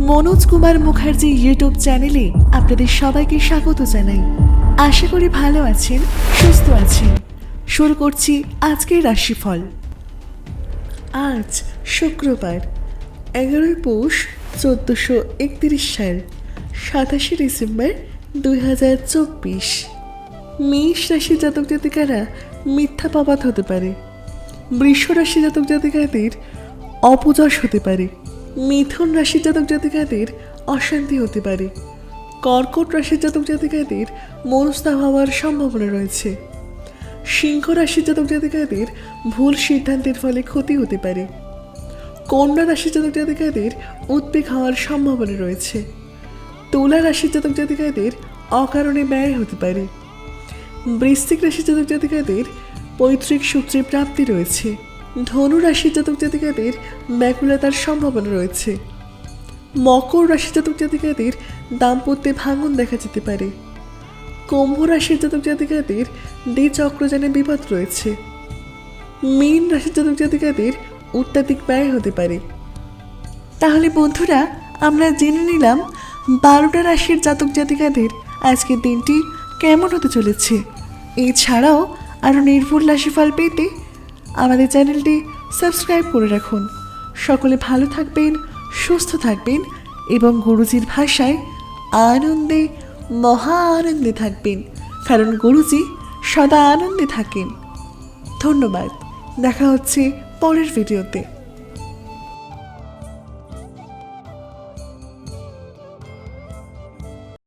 Manoj Kumar Mukherjee YouTube চ্যানেলে আপনাদের সবাইকে স্বাগত জানাই। আশা করি ভালো আছেন, সুস্থ আছেন। শুরু করছি আজকের রাশিফল। আজ শুক্রবার, এগারোই পৌষ চোদ্দোশো একত্রিশ সাল, সাতাশে ডিসেম্বর দুই হাজার চব্বিশ। মেষ রাশি জাতক জাতিকারা মিথ্যা পাবাত হতে পারে। বৃষ রাশি জাতক জাতিকাদের অপযশ হতে পারে। মিথুন রাশির জাতক জাতিকাদের অশান্তি হতে পারে। কর্কট রাশির জাতক জাতিকাদের মনস্তাপ হওয়ার সম্ভাবনা রয়েছে। সিংহ রাশির জাতক জাতিকাদের ভুল সিদ্ধান্তের ফলে ক্ষতি হতে পারে। কন্যা রাশির জাতক জাতিকাদের উদ্বেগ হওয়ার সম্ভাবনা রয়েছে। তুলা রাশির জাতক জাতিকাদের অকারণে ব্যয় হতে পারে। বৃশ্চিক রাশির জাতক জাতিকাদের পৈতৃক সূত্রে প্রাপ্তি রয়েছে। ধনু রাশি জাতক জাতিকাদের ব্যাকুলতার সম্ভাবনা রয়েছে। মকর রাশি জাতক জাতিকাদের দাম্পত্যে ভাঙন দেখা যেতে পারে। কুম্ভ রাশির জাতক জাতিকাদের দ্বিচক্রযানে বিপদ রয়েছে। মীন রাশির জাতক জাতিকাদের অত্যাধিক ব্যয় হতে পারে। তাহলে বন্ধুরা, আমরা জেনে নিলাম বারোটা রাশির জাতক জাতিকাদের আজকের দিনটি কেমন হতে চলেছে। এছাড়াও আরও নির্ভুল রাশিফল পেতে আমাদের চ্যানেলটি সাবস্ক্রাইব করে রাখুন। সকলে ভালো থাকবেন, সুস্থ থাকবেন এবং গুরুজির ভাষায় আনন্দে, মহা আনন্দে থাকবেন। কারণ গুরুজি সদা আনন্দে থাকেন। ধন্যবাদ। দেখা হচ্ছে পরের ভিডিওতে।